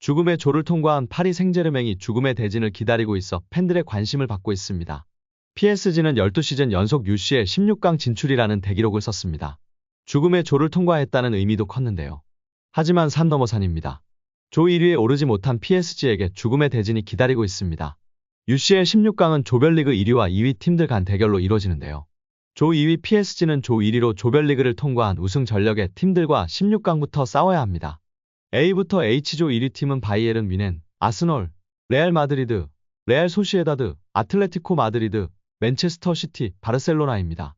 죽음의 조를 통과한 파리 생제르맹이 죽음의 대진을 기다리고 있어 팬들의 관심을 받고 있습니다. PSG는 12시즌 연속 UCL 16강 진출이라는 대기록을 썼습니다. 죽음의 조를 통과했다는 의미도 컸는데요. 하지만 산 넘어 산입니다. 조 1위에 오르지 못한 PSG에게 죽음의 대진이 기다리고 있습니다. UCL 16강은 조별리그 1위와 2위 팀들 간 대결로 이뤄지는데요. 조 2위 PSG는 조 1위로 조별리그를 통과한 우승 전력의 팀들과 16강부터 싸워야 합니다. A부터 H조 1위 팀은 바이에른 뮌헨, 아스널, 레알 마드리드, 레알 소시에다드, 아틀레티코 마드리드, 맨체스터 시티, 바르셀로나입니다.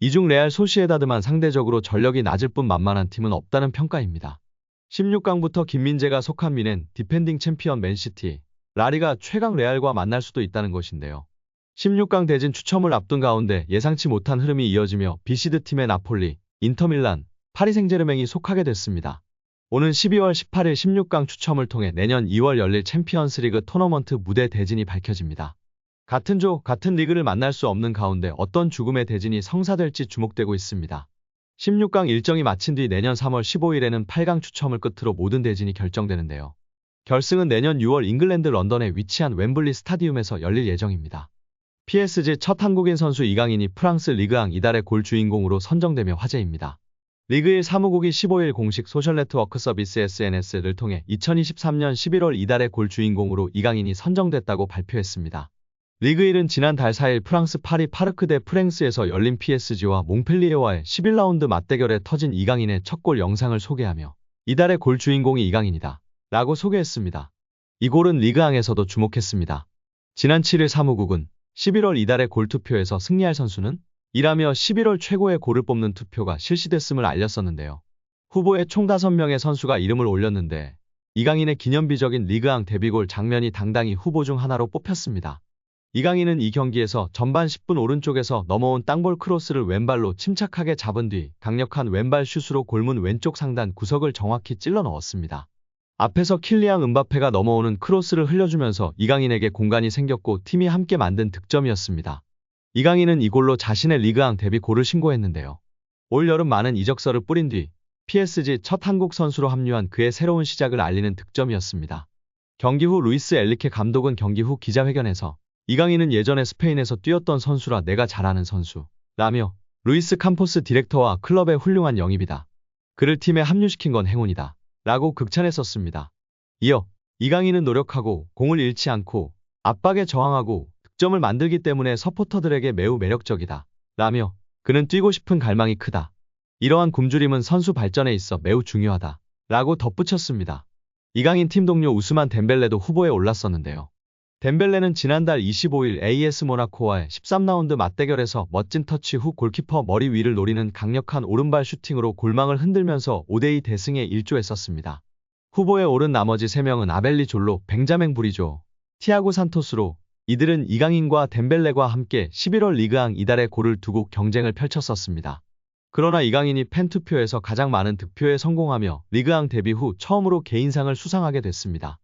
이중 레알 소시에다드만 상대적으로 전력이 낮을 뿐 만만한 팀은 없다는 평가입니다. 16강부터 김민재가 속한 뮌헨, 디펜딩 챔피언 맨시티, 라리가 최강 레알과 만날 수도 있다는 것인데요. 16강 대진 추첨을 앞둔 가운데 예상치 못한 흐름이 이어지며 비시드 팀의 나폴리, 인터밀란, 파리 생제르맹이 속하게 됐습니다. 오는 12월 18일 16강 추첨을 통해 내년 2월 열릴 챔피언스리그 토너먼트 무대 대진이 밝혀집니다. 같은 조, 같은 리그를 만날 수 없는 가운데 어떤 죽음의 대진이 성사될지 주목되고 있습니다. 16강 일정이 마친 뒤 내년 3월 15일에는 8강 추첨을 끝으로 모든 대진이 결정되는데요. 결승은 내년 6월 잉글랜드 런던에 위치한 웸블리 스타디움에서 열릴 예정입니다. PSG 첫 한국인 선수 이강인이 프랑스 리그앙 이달의 골 주인공으로 선정되며 화제입니다. 리그1 사무국이 15일 공식 소셜네트워크 서비스 SNS를 통해 2023년 11월 이달의 골 주인공으로 이강인이 선정됐다고 발표했습니다. 리그1은 지난달 4일 프랑스 파리 파르크 대 프랭스에서 열린 PSG와 몽펠리에와의 11라운드 맞대결에 터진 이강인의 첫 골 영상을 소개하며 이달의 골 주인공이 이강인이다 라고 소개했습니다. 이 골은 리그앙에서도 주목했습니다. 지난 7일 사무국은 11월 이달의 골 투표에서 승리할 선수는 이라며 11월 최고의 골을 뽑는 투표가 실시됐음을 알렸었는데요. 후보에 총 5명의 선수가 이름을 올렸는데 이강인의 기념비적인 리그앙 데뷔골 장면이 당당히 후보 중 하나로 뽑혔습니다. 이강인은 이 경기에서 전반 10분 오른쪽에서 넘어온 땅볼 크로스를 왼발로 침착하게 잡은 뒤 강력한 왼발 슛으로 골문 왼쪽 상단 구석을 정확히 찔러 넣었습니다. 앞에서 킬리앙 은바페가 넘어오는 크로스를 흘려주면서 이강인에게 공간이 생겼고 팀이 함께 만든 득점이었습니다. 이강인은 이골로 자신의 리그앙 데뷔 골을 신고했는데요. 올 여름 많은 이적설을 뿌린 뒤 PSG 첫 한국 선수로 합류한 그의 새로운 시작을 알리는 득점이었습니다. 경기 후 루이스 엘리케 감독은 경기 후 기자회견에서 이강인은 예전에 스페인에서 뛰었던 선수라 내가 잘하는 선수 라며 루이스 캄포스 디렉터와 클럽의 훌륭한 영입이다. 그를 팀에 합류시킨 건 행운이다. 라고 극찬했었습니다. 이어 이강인은 노력하고 공을 잃지 않고 압박에 저항하고 득점을 만들기 때문에 서포터들에게 매우 매력적이다. 라며 그는 뛰고 싶은 갈망이 크다. 이러한 굶주림은 선수 발전에 있어 매우 중요하다. 라고 덧붙였습니다. 이강인 팀 동료 우스만 덴벨레도 후보에 올랐었는데요. 덴벨레는 지난달 25일 AS 모나코와의 13라운드 맞대결에서 멋진 터치 후 골키퍼 머리 위를 노리는 강력한 오른발 슈팅으로 골망을 흔들면서 5대2 대승에 일조했었습니다. 후보에 오른 나머지 3명은 아벨리 졸로, 뱅자맹 부리조, 티아고 산토스로 이들은 이강인과 덴벨레과 함께 11월 리그앙 이달의 골을 두고 경쟁을 펼쳤었습니다. 그러나 이강인이 팬투표에서 가장 많은 득표에 성공하며 리그앙 데뷔 후 처음으로 개인상을 수상하게 됐습니다.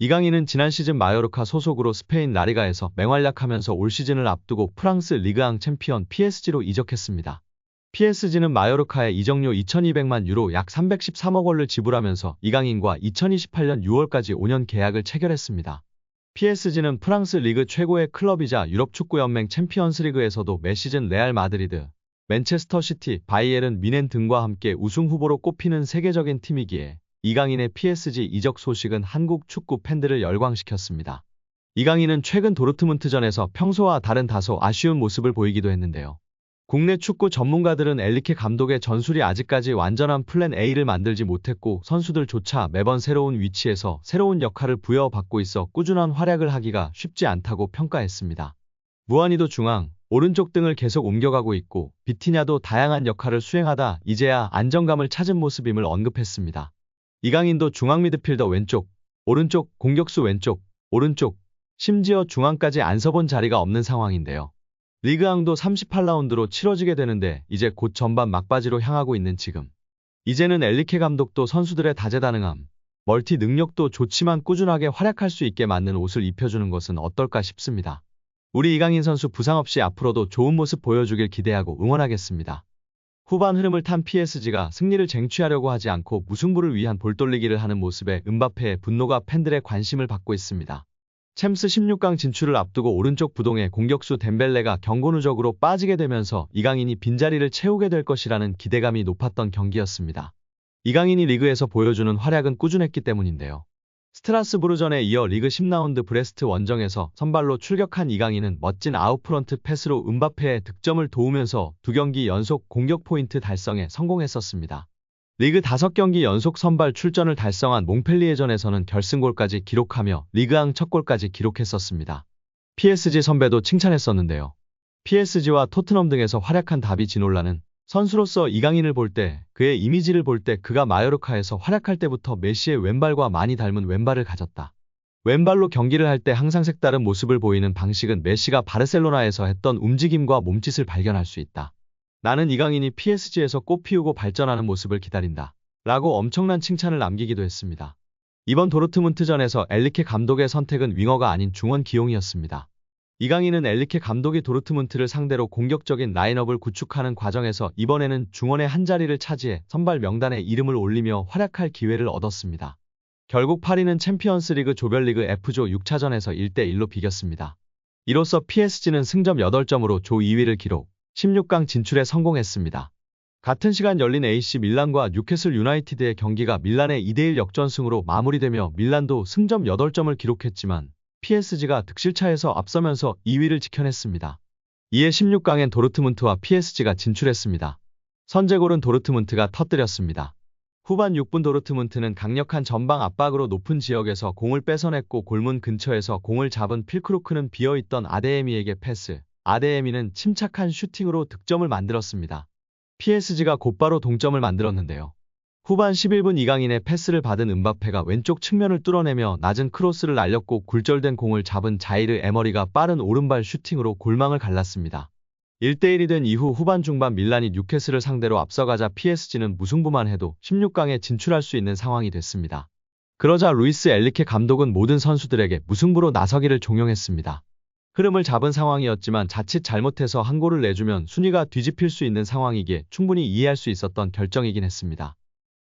이강인은 지난 시즌 마요르카 소속으로 스페인 라리가에서 맹활약하면서 올 시즌을 앞두고 프랑스 리그앙 챔피언 PSG로 이적했습니다. PSG는 마요르카에 이적료 2200만 유로 약 313억 원을 지불하면서 이강인과 2028년 6월까지 5년 계약을 체결했습니다. PSG는 프랑스 리그 최고의 클럽이자 유럽 축구연맹 챔피언스리그에서도 매 시즌 레알 마드리드, 맨체스터 시티, 바이에른 미넨 등과 함께 우승 후보로 꼽히는 세계적인 팀이기에 이강인의 PSG 이적 소식은 한국 축구 팬들을 열광시켰습니다. 이강인은 최근 도르트문트전에서 평소와 다른 다소 아쉬운 모습을 보이기도 했는데요. 국내 축구 전문가들은 엘리케 감독의 전술이 아직까지 완전한 플랜 A를 만들지 못했고 선수들조차 매번 새로운 위치에서 새로운 역할을 부여받고 있어 꾸준한 활약을 하기가 쉽지 않다고 평가했습니다. 무한이도 중앙, 오른쪽 등을 계속 옮겨가고 있고 비티냐도 다양한 역할을 수행하다 이제야 안정감을 찾은 모습임을 언급했습니다. 이강인도 중앙 미드필더 왼쪽, 오른쪽, 공격수 왼쪽, 오른쪽, 심지어 중앙까지 안 서본 자리가 없는 상황인데요. 리그앙도 38라운드로 치러지게 되는데 이제 곧 전반 막바지로 향하고 있는 지금. 이제는 엘리케 감독도 선수들의 다재다능함, 멀티 능력도 좋지만 꾸준하게 활약할 수 있게 맞는 옷을 입혀주는 것은 어떨까 싶습니다. 우리 이강인 선수 부상 없이 앞으로도 좋은 모습 보여주길 기대하고 응원하겠습니다. 후반 흐름을 탄 PSG가 승리를 쟁취하려고 하지 않고 무승부를 위한 볼돌리기를 하는 모습에 은바페의 분노가 팬들의 관심을 받고 있습니다. 챔스 16강 진출을 앞두고 오른쪽 부동의 공격수 덴벨레가 경고 누적으로 빠지게 되면서 이강인이 빈자리를 채우게 될 것이라는 기대감이 높았던 경기였습니다. 이강인이 리그에서 보여주는 활약은 꾸준했기 때문인데요. 스트라스부르전에 이어 리그 10라운드 브레스트 원정에서 선발로 출격한 이강인은 멋진 아웃프런트 패스로 은바페의 득점을 도우면서 두 경기 연속 공격 포인트 달성에 성공했었습니다. 리그 5경기 연속 선발 출전을 달성한 몽펠리에전에서는 결승골까지 기록하며 리그앙 첫 골까지 기록했었습니다. PSG 선배도 칭찬했었는데요. PSG와 토트넘 등에서 활약한 다비 지놀라는 선수로서 이강인을 볼 때, 그의 이미지를 볼 때 그가 마요르카에서 활약할 때부터 메시의 왼발과 많이 닮은 왼발을 가졌다. 왼발로 경기를 할 때 항상 색다른 모습을 보이는 방식은 메시가 바르셀로나에서 했던 움직임과 몸짓을 발견할 수 있다. 나는 이강인이 PSG에서 꽃 피우고 발전하는 모습을 기다린다. 라고 엄청난 칭찬을 남기기도 했습니다. 이번 도르트문트전에서 엘리케 감독의 선택은 윙어가 아닌 중원 기용이었습니다. 이강인은 엘리케 감독이 도르트문트를 상대로 공격적인 라인업을 구축하는 과정에서 이번에는 중원의 한 자리를 차지해 선발 명단에 이름을 올리며 활약할 기회를 얻었습니다. 결국 파리는 챔피언스리그 조별리그 F조 6차전에서 1대1로 비겼습니다. 이로써 PSG는 승점 8점으로 조 2위를 기록, 16강 진출에 성공했습니다. 같은 시간 열린 AC 밀란과 뉴캐슬 유나이티드의 경기가 밀란의 2대1 역전승으로 마무리되며 밀란도 승점 8점을 기록했지만 PSG가 득실차에서 앞서면서 2위를 지켜냈습니다. 이에 16강엔 도르트문트와 PSG가 진출했습니다. 선제골은 도르트문트가 터뜨렸습니다. 후반 6분 도르트문트는 강력한 전방 압박으로 높은 지역에서 공을 뺏어냈고 골문 근처에서 공을 잡은 필크루크는 비어있던 아데에미에게 패스, 아데에미는 침착한 슈팅으로 득점을 만들었습니다. PSG가 곧바로 동점을 만들었는데요. 후반 11분 이강인의 패스를 받은 은바페가 왼쪽 측면을 뚫어내며 낮은 크로스를 날렸고 굴절된 공을 잡은 자이르 에머리가 빠른 오른발 슈팅으로 골망을 갈랐습니다. 1대1이 된 이후 후반 중반 밀란이 뉴캐슬을 상대로 앞서가자 PSG는 무승부만 해도 16강에 진출할 수 있는 상황이 됐습니다. 그러자 루이스 엘리케 감독은 모든 선수들에게 무승부로 나서기를 종용했습니다. 흐름을 잡은 상황이었지만 자칫 잘못해서 한 골을 내주면 순위가 뒤집힐 수 있는 상황이기에 충분히 이해할 수 있었던 결정이긴 했습니다.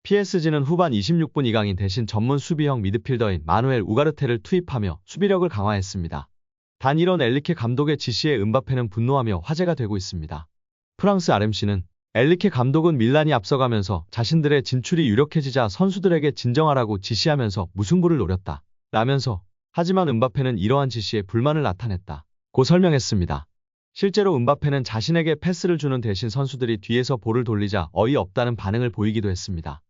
PSG는 후반 26분 이강인 대신 전문 수비형 미드필더인 마누엘 우가르테를 투입하며 수비력을 강화했습니다. 단 이런 엘리케 감독의 지시에 은바페는 분노하며 화제가 되고 있습니다. 프랑스 RMC는 엘리케 감독은 밀란이 앞서가면서 자신들의 진출이 유력해지자 선수들에게 진정하라고 지시하면서 무승부를 노렸다. 라면서 하지만 은바페는 이러한 지시에 불만을 나타냈다. 고 설명했습니다. 실제로 은바페는 자신에게 패스를 주는 대신 선수들이 뒤에서 볼을 돌리자 어이없다는 반응을 보이기도 했습니다.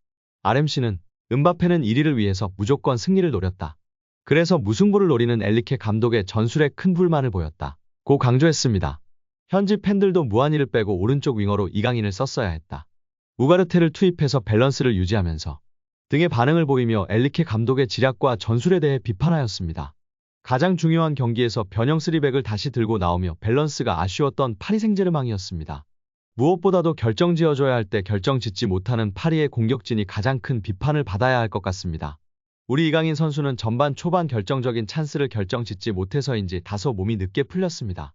RMC는 은바페는 1위를 위해서 무조건 승리를 노렸다. 그래서 무승부를 노리는 엘리케 감독의 전술에 큰 불만을 보였다. 고 강조했습니다. 현지 팬들도 무한히를 빼고 오른쪽 윙어로 이강인을 썼어야 했다. 우가르테를 투입해서 밸런스를 유지하면서 등의 반응을 보이며 엘리케 감독의 지략과 전술에 대해 비판하였습니다. 가장 중요한 경기에서 변형 스리백을 다시 들고 나오며 밸런스가 아쉬웠던 파리 생제르망이었습니다. 무엇보다도 결정 지어줘야 할 때 결정 짓지 못하는 파리의 공격진이 가장 큰 비판을 받아야 할 것 같습니다. 우리 이강인 선수는 전반 초반 결정적인 찬스를 결정 짓지 못해서인지 다소 몸이 늦게 풀렸습니다.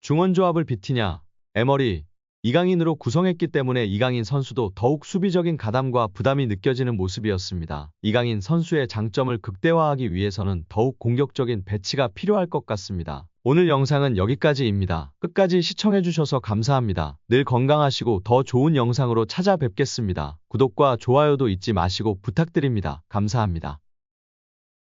중원 조합을 비티냐, 에머리, 이강인으로 구성했기 때문에 이강인 선수도 더욱 수비적인 가담과 부담이 느껴지는 모습이었습니다. 이강인 선수의 장점을 극대화하기 위해서는 더욱 공격적인 배치가 필요할 것 같습니다. 오늘 영상은 여기까지입니다. 끝까지 시청해주셔서 감사합니다. 늘 건강하시고 더 좋은 영상으로 찾아뵙겠습니다. 구독과 좋아요도 잊지 마시고 부탁드립니다. 감사합니다.